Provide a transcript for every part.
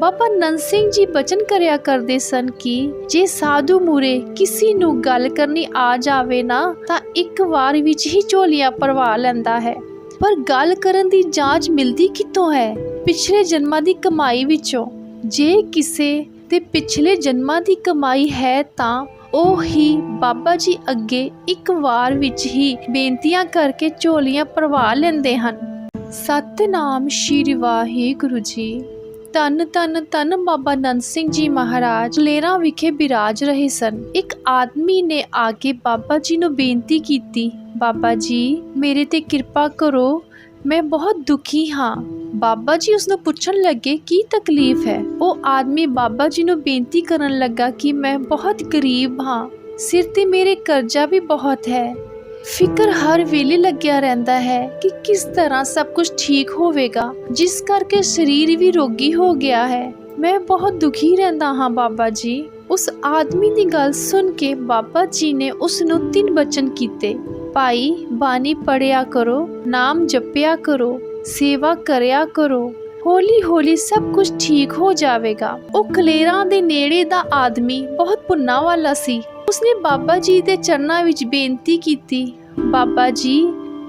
ਬਾਬਾ ਨੰਦ ਸਿੰਘ ਜੀ ਬਚਨ ਕਰਿਆ ਕਰਦੇ ਸਨ ਕਿ ਜੇ ਸਾਧੂ ਮੂਰੇ ਕਿਸੇ ਨੂੰ ਗੱਲ ਕਰਨੀ ਆ ਜਾਵੇ ਨਾ, ਤਾਂ ਇੱਕ ਵਾਰ ਵਿੱਚ ਹੀ ਝੋਲੀਆਂ ਪਰਵਾ ਲੈਂਦਾ ਹੈ। ਪਰ ਗੱਲ ਕਰਨ ਦੀ ਜਾਂਚ ਮਿਲਦੀ ਕਿੱਥੋਂ ਹੈ? ਪਿਛਲੇ ਜਨਮਾਂ ਦੀ ਕਮਾਈ ਵਿੱਚੋਂ। ਜੇ ਕਿਸੇ ਤੇ ਪਿਛਲੇ ਜਨਮਾਂ ਦੀ ਕਮਾਈ ਹੈ ਤਾਂ ਉਹ ਹੀ ਬਾਬਾ ਜੀ ਅੱਗੇ ਇੱਕ ਵਾਰ ਵਿੱਚ ਹੀ ਬੇਨਤੀਆਂ ਕਰਕੇ ਝੋਲੀਆਂ ਪਰਵਾ ਲੈਂਦੇ ਹਨ। ਸਤਨਾਮ ਸ਼੍ਰੀ ਵਾਹਿਗੁਰੂ ਜੀ ਧੰਨ ਧੰਨ ਧੰਨ ਬਾਬਾ ਨੰਦ ਸਿੰਘ ਜੀ ਮਹਾਰਾਜ, ਲੇਰਾ ਵਿਖੇ ਬਿਰਾਜ ਰਹੇ ਸਨ। ਇੱਕ ਆਦਮੀ ਨੇ ਆ ਕੇ ਬਾਬਾ ਜੀ ਨੂੰ ਬੇਨਤੀ ਕੀਤੀ, ਬਾਬਾ ਜੀ, ਮੇਰੇ ਤੇ ਕਿਰਪਾ ਕਰੋ, ਮੈਂ ਬਹੁਤ ਦੁਖੀ ਹਾਂ। ਬਾਬਾ ਜੀ ਉਸ ਨੂੰ ਪੁੱਛਣ ਲੱਗੇ, ਕੀ ਤਕਲੀਫ ਹੈ? ਉਹ ਆਦਮੀ ਬਾਬਾ ਜੀ ਨੂੰ ਬੇਨਤੀ ਕਰਨ ਲੱਗਾ ਕਿ ਮੈਂ ਬਹੁਤ ਗਰੀਬ ਹਾਂ। ਸਿਰ ਤੇ ਮੇਰੇ ਕਰਜ਼ਾ ਵੀ ਬਹੁਤ ਹੈ। ਫਿਕਰ ਹਰ ਵੇਲੇ ਲੱਗਿਆ ਰਹਿੰਦਾ ਹੈ ਕਿ ਕਿਸ ਤਰ੍ਹਾਂ ਸਭ ਕੁਝ ਠੀਕ ਹੋਵੇਗਾ, ਜਿਸ ਕਰਕੇ ਸਰੀਰ ਵੀ ਰੋਗੀ ਹੋ ਗਿਆ ਹੈ। ਮੈਂ ਬਹੁਤ ਦੁਖੀ ਰਹਿੰਦਾ ਹਾਂ ਬਾਬਾ ਜੀ। ਉਸ ਆਦਮੀ ਦੀ ਗੱਲ ਸੁਣ ਕੇ ਬਾਬਾ ਜੀ ਨੇ ਉਸ ਨੂੰ ਤਿੰਨ ਬਚਨ ਕੀਤੇ। ਭਾਈ, ਬਾਣੀ ਪੜਿਆ ਕਰੋ, ਨਾਮ ਜਪਿਆ ਕਰੋ, ਸੇਵਾ ਕਰਿਆ ਕਰੋ। ਹੌਲੀ ਹੌਲੀ ਸਭ ਕੁਝ ਠੀਕ ਹੋ ਜਾਵੇਗਾ। ਉਹ ਕਲੇਰਾਂ ਦੇ ਨੇੜੇ ਦਾ ਆਦਮੀ ਬਹੁਤ ਪੁੰਨਾ ਵਾਲਾ ਸੀ। ਉਸਨੇ ਬਾਬਾ ਜੀ ਦੇ ਚਰਨਾਂ ਵਿੱਚ ਬੇਨਤੀ ਕੀਤੀ ਬਾਬਾ ਜੀ,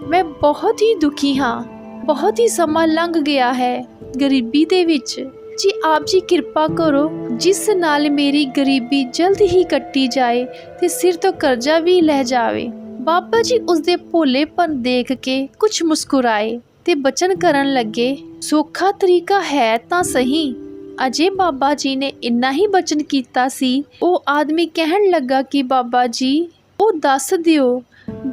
ਮੈਂ ਬਹੁਤ ਹੀ ਦੁਖੀ ਹਾਂ। ਬਹੁਤ ਹੀ ਸਮਾਂ ਲੰਘ ਗਿਆ ਹੈ ਗਰੀਬੀ ਦੇ ਵਿੱਚ। ਜੀ ਆਪ ਜੀ ਕਿਰਪਾ ਕਰੋ, ਜਿਸ ਨਾਲ ਮੇਰੀ ਗਰੀਬੀ ਜਲਦ ਹੀ ਕੱਟੀ ਜਾਏ ਤੇ ਸਿਰ ਤੋਂ ਕਰਜ਼ਾ ਵੀ ਲੈ ਜਾਵੇ। ਬਾਬਾ ਜੀ ਉਸਦੇ ਭੋਲੇਪਨ ਦੇਖ ਕੇ ਕੁਝ ਮੁਸਕਰਾਏ ਤੇ ਬਚਨ ਕਰਨ ਲੱਗੇ, ਸੌਖਾ ਤਰੀਕਾ ਹੈ ਤਾਂ ਸਹੀ। ਅਜੇ ਬਾਬਾ ਜੀ ਨੇ ਇੰਨਾ ਹੀ ਬਚਨ ਕੀਤਾ ਸੀ, ਉਹ ਆਦਮੀ ਕਹਿਣ ਲੱਗਾ ਕਿ ਬਾਬਾ ਜੀ, ਉਹ ਦੱਸ ਦਿਓ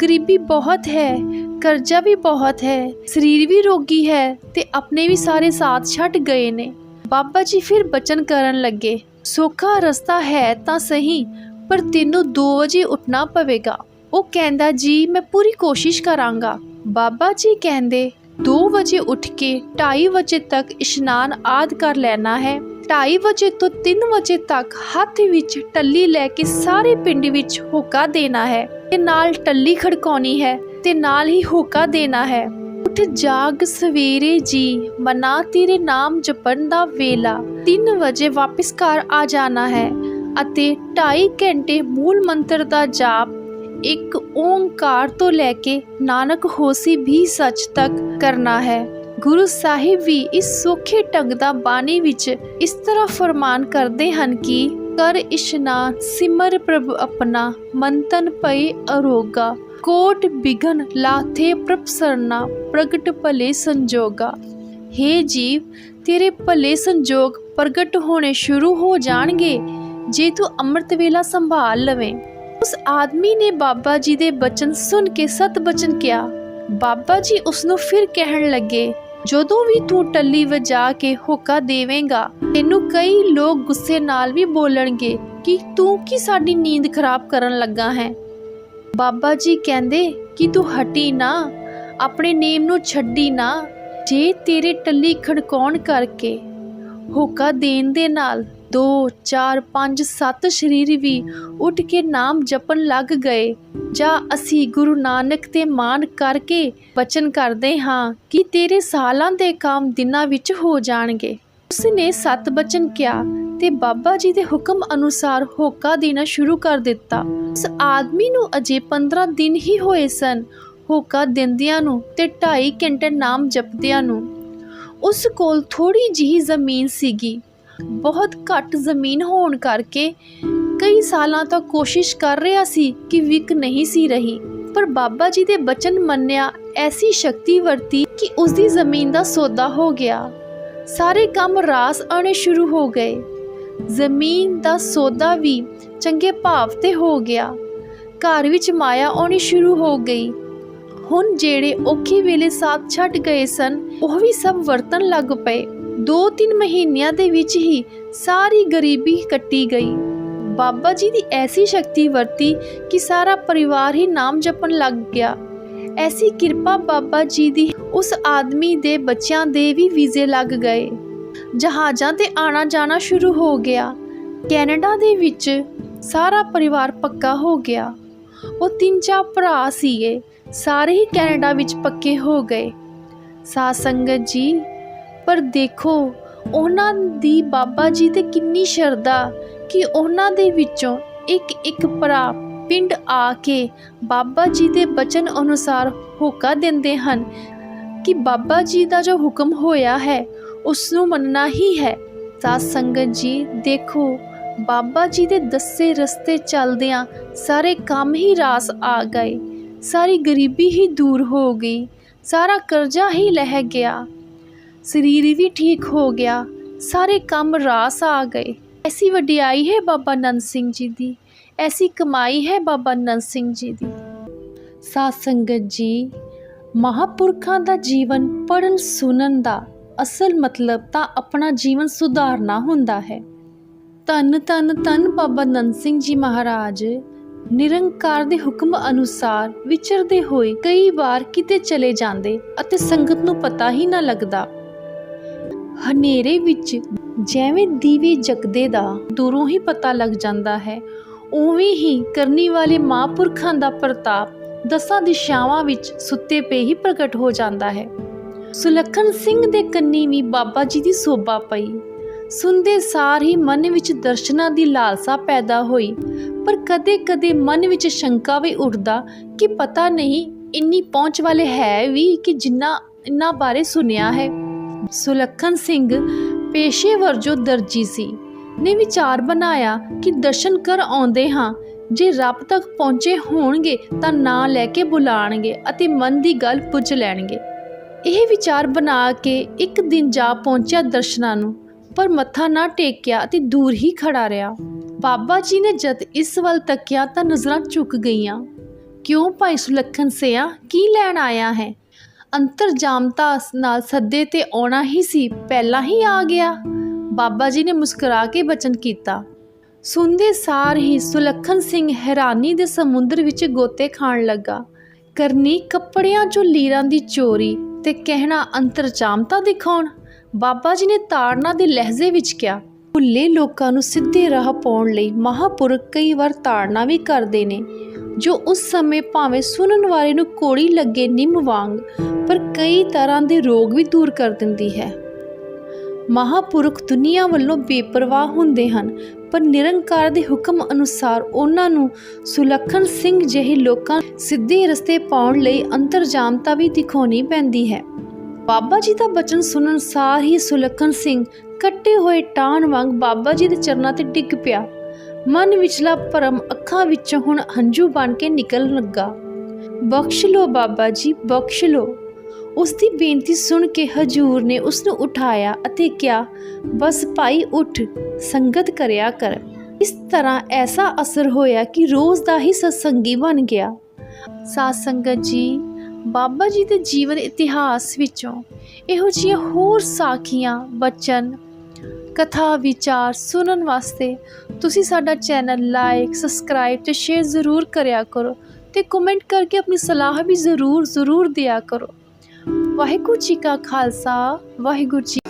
ਗਰੀਬੀ ਬਹੁਤ ਹੈ, ਕਰਜ਼ਾ ਵੀ ਬਹੁਤ ਹੈ, ਸਰੀਰ ਵੀ ਰੋਗੀ ਹੈ ਤੇ ਆਪਣੇ ਵੀ ਸਾਰੇ ਸਾਥ ਛੱਡ ਗਏ ਨੇ। ਬਾਬਾ ਜੀ ਫਿਰ ਬਚਨ ਕਰਨ ਲੱਗੇ। ਸੌਖਾ ਰਸਤਾ ਹੈ ਤਾਂ ਸਹੀ, ਪਰ ਤੈਨੂੰ 2 ਵਜੇ ਉੱਠਣਾ ਪਵੇਗਾ। ਉਹ ਕਹਿੰਦਾ, ਜੀ, ਮੈਂ ਪੂਰੀ ਕੋਸ਼ਿਸ਼ ਕਰਾਂਗਾ। ਬਾਬਾ ਜੀ ਕਹਿੰਦੇ 2 ਵਜੇ ਉੱਠ ਕੇ 2:30 ਵਜੇ ਤੱਕ ਇਸ਼ਨਾਨ ਆਦ ਕਰ ਲੈਣਾ ਹੈ। 2:30 ਵਜੇ ਤੋਂ 3 ਵਜੇ ਤੱਕ ਹੱਥ ਵਿੱਚ ਟੱਲੀ ਲੈ ਕੇ ਸਾਰੇ ਪਿੰਡ ਵਿੱਚ ਹੋਕਾ ਦੇਣਾ ਹੈ। ਤੇ ਨਾਲ ਟੱਲੀ ਖੜਕਾਉਣੀ ਹੈ ਤੇ ਨਾਲ ਹੀ ਹੋਕਾ ਦੇਣਾ ਹੈ। ਉੱਠ ਜਾਗ ਸਵੇਰੇ ਜੀ, ਮਨਾ ਤੇਰੇ ਨਾਮ ਜਪਣ ਦਾ ਵੇਲਾ। 3 ਵਜੇ ਵਾਪਸ ਘਰ ਆ ਜਾਣਾ ਹੈ ਅਤੇ 2.5 ਘੰਟੇ ਮੂਲ ਮੰਤਰ ਦਾ ਜਾਪ, ਇੱਕ ਓੰਕਾਰ ਤੋਂ ਲੈ ਕੇ ਨਾਨਕ ਹੋਸੀ ਵੀ ਸੱਚ ਤੱਕ ਕਰਨਾ ਹੈ। ਗੁਰੂ ਸਾਹਿਬ ਵੀ ਇਸ ਸੌਖੇ ਢੰਗ ਦਾ ਬਾਣੀ ਵਿੱਚ ਇਸ ਤਰ੍ਹਾਂ ਫਰਮਾਨ ਕਰਦੇ ਹਨ ਕਿ ਕਰ ਇਸ਼ਨਾਨ ਸਿਮਰ ਪ੍ਰਭ ਆਪਣਾ, ਮੰਤਨ ਪਏ ਅਰੋਗਾ। ਕੋਟ ਬਿਗਨ ਲਾਥੇ ਪ੍ਰਭ ਸਰਨਾ, ਪ੍ਰਗਟ ਭਲੇ ਸੰਜੋਗਾ। हे ਜੀਵ, ਤੇਰੇ ਭਲੇ ਸੰਜੋਗ ਪ੍ਰਗਟ ਹੋਣੇ ਸ਼ੁਰੂ ਹੋ ਜਾਣਗੇ, ਜੇ ਤੂੰ ਅੰਮ੍ਰਿਤ ਵੇਲਾ ਸੰਭਾਲ ਲਵੇਂ। ਉਸ ਆਦਮੀ ਨੇ ਬਾਬਾ ਜੀ ਦੇ ਬਚਨ ਸੁਣ ਕੇ ਸਤ ਬਚਨ ਕਿਹਾ, ਬਾਬਾ ਜੀ ਉਸ ਨੂੰ ਫਿਰ ਕਹਿਣ ਲੱਗੇ ਜਦੋਂ ਵੀ ਤੂੰ ਟੱਲੀ ਵਜਾ ਕੇ ਹੋਕਾ ਦੇਵੇਂਗਾ, ਤੈਨੂੰ ਕਈ ਲੋਕ ਗੁੱਸੇ ਨਾਲ ਵੀ ਬੋਲਣਗੇ ਕਿ ਤੂੰ ਕੀ ਸਾਡੀ ਨੀਂਦ ਖਰਾਬ ਕਰਨ ਲੱਗਾ ਹੈ। ਬਾਬਾ ਜੀ ਕਹਿੰਦੇ ਕਿ ਤੂੰ ਹਟੀ ਨਾ, ਆਪਣੇ ਨੇਮ ਨੂੰ ਛੱਡੀ ਨਾ, ਜੇ ਤੇਰੇ ਟੱਲੀ ਖੜਕਾਉਣ ਕਰਕੇ ਹੋਕਾ ਦੇਣ ਦੇ ਨਾਲ 2 4 5 7 ਸਰੀਰ ਵੀ ਉੱਠ ਕੇ ਨਾਮ ਜਪਣ ਲੱਗ ਗਏ। ਜਾਂ ਅਸੀਂ ਗੁਰੂ ਨਾਨਕ ਤੇ ਮਾਨ ਕਰਕੇ ਬਚਨ ਕਰਦੇ ਹਾਂ ਕਿ ਤੇਰੇ ਸਾਲਾਂ ਦੇ ਕੰਮ ਦਿਨਾਂ ਵਿੱਚ ਹੋ ਜਾਣਗੇ। ਉਸ ਨੇ ਸਤ ਬਚਨ ਕਿਹਾ ਤੇ ਬਾਬਾ ਜੀ ਦੇ ਹੁਕਮ ਅਨੁਸਾਰ ਹੋਕਾ ਦੇਣਾ ਸ਼ੁਰੂ ਕਰ ਦਿੱਤਾ। ਉਸ ਆਦਮੀ ਨੂੰ ਅਜੇ 15 ਦਿਨ ਹੀ ਹੋਏ ਸਨ ਹੋਕਾ ਦਿੰਦਿਆਂ ਨੂੰ ਤੇ 2.5 ਘੰਟੇ ਨਾਮ ਜਪਦਿਆਂ ਨੂੰ। ਉਸ ਕੋਲ ਥੋੜੀ ਜਿਹੀ ਜ਼ਮੀਨ ਸੀਗੀ। ਬਹੁਤ ਘੱਟ ਜ਼ਮੀਨ ਹੋਣ ਕਰਕੇ ਕਈ ਸਾਲਾਂ ਤੋਂ ਕੋਸ਼ਿਸ਼ ਕਰ ਰਿਹਾ ਸੀ ਕਿ ਵਿਕ ਨਹੀਂ ਸੀ ਰਹੀ। ਪਰ ਬਾਬਾ ਜੀ ਦੇ ਬਚਨ ਮੰਨਿਆ, ਐਸੀ ਸ਼ਕਤੀ ਵਰਤੀ ਕਿ ਉਸ ਦੀ ਜ਼ਮੀਨ ਦਾ ਸੌਦਾ ਹੋ ਗਿਆ। ਸਾਰੇ ਕੰਮ ਰਾਸ ਆਣੇ ਸ਼ੁਰੂ ਹੋ ਗਏ। ਜ਼ਮੀਨ ਦਾ ਸੌਦਾ ਵੀ ਚੰਗੇ ਭਾਵ ਤੇ ਹੋ ਗਿਆ। ਘਰ ਵਿੱਚ ਮਾਇਆ ਆਉਣੀ ਸ਼ੁਰੂ ਹੋ ਗਈ। ਹੁਣ ਜਿਹੜੇ ਔਖੇ ਵੇਲੇ ਸਾਥ ਛੱਡ ਗਏ ਸਨ, ਉਹ ਵੀ ਸਭ ਵਰਤਣ ਲੱਗ ਪਏ। 2-3 ਮਹੀਨਿਆਂ ਦੇ ਵਿੱਚ ਹੀ ਸਾਰੀ ਗਰੀਬੀ ਕੱਟੀ ਗਈ। ਬਾਬਾ ਜੀ ਦੀ ਐਸੀ ਸ਼ਕਤੀ ਵਰਤੀ ਕਿ ਸਾਰਾ ਪਰਿਵਾਰ ਹੀ ਨਾਮ ਜਪਣ ਲੱਗ ਗਿਆ। ਐਸੀ ਕਿਰਪਾ ਬਾਬਾ ਜੀ ਦੀ ਉਸ ਆਦਮੀ ਦੇ ਬੱਚਿਆਂ ਦੇ ਵੀ ਵੀਜ਼ੇ ਲੱਗ ਗਏ। ਜਹਾਜ਼ਾਂ ਤੇ ਆਣਾ ਜਾਣਾ ਸ਼ੁਰੂ ਹੋ ਗਿਆ। ਕੈਨੇਡਾ ਦੇ ਵਿੱਚ ਸਾਰਾ ਪਰਿਵਾਰ ਪੱਕਾ ਹੋ ਗਿਆ। ਉਹ ਤਿੰਨ ਚਾਰ ਭਰਾ ਸੀਗੇ। ਸਾਰੇ ਹੀ ਕੈਨੇਡਾ ਵਿੱਚ ਪੱਕੇ ਹੋ ਗਏ। ਸਾਧ ਸੰਗਤ ਜੀ ਪਰ ਦੇਖੋ, ਉਹਨਾਂ ਦੀ ਬਾਬਾ ਜੀ ਤੇ ਕਿੰਨੀ ਸ਼ਰਧਾ ਕਿ ਉਹਨਾਂ ਦੇ ਵਿੱਚੋਂ ਇੱਕ ਇੱਕ ਭਰਾ ਪਿੰਡ ਆ ਕੇ ਬਾਬਾ ਜੀ ਦੇ ਬਚਨ ਅਨੁਸਾਰ ਹੋਕਾ ਦਿੰਦੇ ਹਨ ਕਿ ਬਾਬਾ ਜੀ ਦਾ ਜੋ ਹੁਕਮ ਹੋਇਆ ਹੈ ਉਸ ਨੂੰ ਮੰਨਣਾ ਹੀ ਹੈ। ਸਾਧ ਸੰਗਤ ਜੀ, ਦੇਖੋ, ਬਾਬਾ ਜੀ ਦੇ ਦੱਸੇ ਰਸਤੇ ਚੱਲਦਿਆਂ ਸਾਰੇ ਕੰਮ ਹੀ ਰਾਸ ਆ ਗਏ। ਸਾਰੀ ਗਰੀਬੀ ਹੀ ਦੂਰ ਹੋ ਗਈ। ਸਾਰਾ ਕਰਜ਼ਾ ਹੀ ਲਹਿ ਗਿਆ। ਸਰੀਰ ਵੀ ਠੀਕ ਹੋ ਗਿਆ। ਸਾਰੇ ਕੰਮ ਰਾਸ ਆ ਗਏ। ਐਸੀ ਵਡਿਆਈ ਹੈ ਬਾਬਾ ਨੰਦ ਸਿੰਘ ਜੀ ਦੀ। ਐਸੀ ਕਮਾਈ ਹੈ ਬਾਬਾ ਨੰਦ ਸਿੰਘ ਜੀ ਦੀ। ਸਾਧ ਸੰਗਤ ਜੀ, ਮਹਾਪੁਰਖਾਂ ਦਾ ਜੀਵਨ ਪੜਨ ਸੁਣਨ ਦਾ ਅਸਲ ਮਤਲਬ ਤਾਂ ਆਪਣਾ ਜੀਵਨ ਸੁਧਾਰਨਾ ਹੁੰਦਾ ਹੈ। ਧੰਨ ਧੰਨ ਧੰਨ ਬਾਬਾ ਨੰਦ ਸਿੰਘ ਜੀ ਮਹਾਰਾਜ, ਨਿਰੰਕਾਰ ਦੇ ਹੁਕਮ ਅਨੁਸਾਰ ਵਿਚਰਦੇ ਹੋਏ ਕਈ ਵਾਰ ਕਿਤੇ ਚਲੇ ਜਾਂਦੇ ਅਤੇ ਸੰਗਤ ਨੂੰ ਪਤਾ ਹੀ ਨਾ ਲੱਗਦਾ। ਹਨੇਰੇ ਵਿੱਚ ਜਿਵੇਂ ਦੀਵੇ ਜਗਦੇ ਦਾ ਦੂਰੋਂ ਹੀ ਪਤਾ ਲੱਗ ਜਾਂਦਾ ਹੈ। ਉਵੇਂ ਹੀ ਕਰਨੀ ਵਾਲੇ ਮਹਾਂਪੁਰਖਾਂ ਦਾ ਪ੍ਰਤਾਪ ਦਸਾਂ ਦਿਸ਼ਾਵਾਂ ਵਿੱਚ ਸੁੱਤੇ ਪਏ ਹੀ ਪ੍ਰਗਟ ਹੋ ਜਾਂਦਾ ਹੈ। ਸੁਲੱਖਣ ਸਿੰਘ ਦੇ ਕੰਨੀ ਵੀ ਬਾਬਾ ਜੀ ਦੀ ਸੋਭਾ ਪਈ। ਸੁਣਦੇ ਸਾਰ ਹੀ ਮਨ ਵਿੱਚ ਦਰਸ਼ਨਾਂ ਦੀ ਲਾਲਸਾ ਪੈਦਾ ਹੋਈ। ਪਰ ਕਦੇ-ਕਦੇ ਮਨ ਵਿੱਚ ਸ਼ੰਕਾ ਵੀ ਉੱਠਦਾ ਕਿ ਪਤਾ ਨਹੀਂ ਇੰਨੀ ਪਹੁੰਚ ਵਾਲੇ ਹੈ ਵੀ ਕਿ ਜਿੰਨਾ ਇੰਨਾ ਬਾਰੇ ਸੁਣਿਆ ਹੈ। ਸੁਲੱਖਣ ਸਿੰਘ ਪੇਸ਼ੇ ਵਰਜੋ ਦਰਜੀ ਸੀ। ਨੇ ਵਿਚਾਰ ਬਣਾਇਆ ਕਿ ਦਰਸ਼ਨ ਕਰ ਆਉਂਦੇ ਹਾਂ। ਜੇ ਰੱਬ ਤੱਕ ਪਹੁੰਚੇ ਹੋਣਗੇ ਤਾਂ ਨਾਂ ਲੈ ਕੇ ਬੁਲਾਣਗੇ ਅਤੇ ਮਨ ਦੀ ਗੱਲ ਪੁੱਛ ਲੈਣਗੇ। ਇਹ ਵਿਚਾਰ ਬਣਾ ਕੇ ਇੱਕ ਦਿਨ ਜਾ ਪਹੁੰਚਿਆ ਦਰਸ਼ਨਾਂ ਨੂੰ, ਪਰ ਮੱਥਾ ਨਾ ਟੇਕਿਆ ਅਤੇ ਦੂਰ ਹੀ ਖੜਾ ਰਿਹਾ। ਬਾਬਾ ਜੀ ਨੇ ਜਦ ਇਸ ਵੱਲ ਤੱਕਿਆ ਤਾਂ ਨਜ਼ਰਾਂ ਝੁਕ ਗਈਆਂ। ਕਿਉਂ ਭਾਈ ਸੁਲੱਖਣ ਸਿਆ, ਕੀ ਲੈਣ ਆਇਆ ਹੈ? ਅੰਤਰਜਾਮਤਾ ਨਾਲ ਸੱਦੇ ਤੇ ਆਉਣਾ ਹੀ ਸੀ, ਪਹਿਲਾਂ ਹੀ ਆ ਗਿਆ। ਬਾਬਾ ਜੀ ਨੇ ਮੁਸਕਰਾ ਕੇ ਬਚਨ ਕੀਤਾ। ਸੁਣਦੇ ਸਾਰ ਹੀ ਸੁਲੱਖਣ ਸਿੰਘ ਹੈਰਾਨੀ ਦੇ ਸਮੁੰਦਰ ਵਿੱਚ ਗੋਤੇ ਖਾਣ ਲੱਗਾ। ਕਰਨੀ ਕੱਪੜਿਆਂ 'ਚੋਂ ਲੀਰਾਂ ਦੀ ਚੋਰੀ ਤੇ ਕਹਿਣਾ ਅੰਤਰਜਾਮਤਾ ਦਿਖਾਉਣ, ਬਾਬਾ ਜੀ ਨੇ ਤਾੜਨਾ ਦੇ ਲਹਿਜ਼ੇ ਵਿੱਚ ਕਿਹਾ। ਭੁੱਲੇ ਲੋਕਾਂ ਨੂੰ ਸਿੱਧੇ ਰਾਹ ਪਾਉਣ ਲਈ ਮਹਾਪੁਰਖ ਕਈ ਵਾਰ ਤਾੜਨਾ ਵੀ ਕਰਦੇ ਨੇ। ਜੋ ਉਸ ਸਮੇਂ ਭਾਵੇਂ ਸੁਣਨ ਵਾਲੇ ਨੂੰ ਕੋੜੀ ਲੱਗੇ ਨਿੰਮ ਵਾਂਗ, ਪਰ ਕਈ ਤਰ੍ਹਾਂ ਦੇ ਰੋਗ ਵੀ ਦੂਰ ਕਰ ਦਿੰਦੀ ਹੈ। ਮਹਾਪੁਰਖ ਦੁਨੀਆ ਵੱਲੋਂ ਬੇਪਰਵਾਹ ਹੁੰਦੇ ਹਨ, ਪਰ ਨਿਰੰਕਾਰ ਦੇ ਹੁਕਮ ਅਨੁਸਾਰ ਉਹਨਾਂ ਨੂੰ ਸੁਲੱਖਣ ਸਿੰਘ ਜਿਹੇ ਲੋਕਾਂ ਸਿੱਧੇ ਰਸਤੇ ਪਾਉਣ ਲਈ ਅੰਤਰਜਾਮਤਾ ਵੀ ਦਿਖਾਉਣੀ ਪੈਂਦੀ ਹੈ। ਬਾਬਾ ਜੀ ਦਾ ਬਚਨ ਸੁਣਨ ਸਾਰ ਹੀ ਸੁਲੱਖਣ ਸਿੰਘ ਕੱਟੇ ਹੋਏ ਟਾਣ ਵਾਂਗ ਬਾਬਾ ਜੀ ਦੇ ਚਰਨਾਂ ਤੇ ਡਿੱਗ ਪਿਆ। ਮਨ ਵਿਚਲਾ ਭਰਮ ਅੱਖਾਂ ਵਿੱਚੋਂ ਹੁਣ ਹੰਝੂ ਬਣ ਕੇ ਨਿਕਲਣ ਲੱਗਾ। ਬਖਸ਼ ਲੋ ਬਾਬਾ ਜੀ, ਬਖਸ਼ ਲੋ। ਉਸ ਦੀ ਬੇਨਤੀ ਸੁਣ ਕੇ ਹਜੂਰ ਨੇ ਉਸ ਨੂੰ ਉਠਾਇਆ ਅਤੇ ਕਿਹਾ, ਬਸ ਭਾਈ, ਉੱਠ, ਸੰਗਤ ਕਰਿਆ ਕਰ। ਇਸ ਤਰ੍ਹਾਂ ਐਸਾ ਅਸਰ ਹੋਇਆ ਕਿ ਰੋਜ਼ ਦਾ ਹੀ ਸਤਸੰਗੀ ਬਣ ਗਿਆ। ਸਾਧ ਸੰਗਤ ਜੀ, ਬਾਬਾ ਜੀ ਦੇ ਜੀਵਨ ਇਤਿਹਾਸ ਵਿੱਚੋਂ ਇਹੋ ਜਿਹੀਆਂ ਹੋਰ ਸਾਖੀਆਂ, ਬਚਨ, ਕਥਾ, ਵਿਚਾਰ ਸੁਣਨ ਵਾਸਤੇ ਤੁਸੀਂ ਸਾਡਾ ਚੈਨਲ ਲਾਈਕ ਸਬਸਕ੍ਰਾਈਬ ਤੇ ਸ਼ੇਅਰ ਜ਼ਰੂਰ ਕਰਿਆ ਕਰੋ ਤੇ ਕਮੈਂਟ ਕਰਕੇ ਆਪਣੀ ਸਲਾਹ ਵੀ ਜ਼ਰੂਰ ਜ਼ਰੂਰ ਦਿਆ ਕਰੋ। ਵਾਹਿਗੁਰੂ ਜੀ ਕਾ ਖਾਲਸਾ, ਵਾਹਿਗੁਰੂ ਜੀ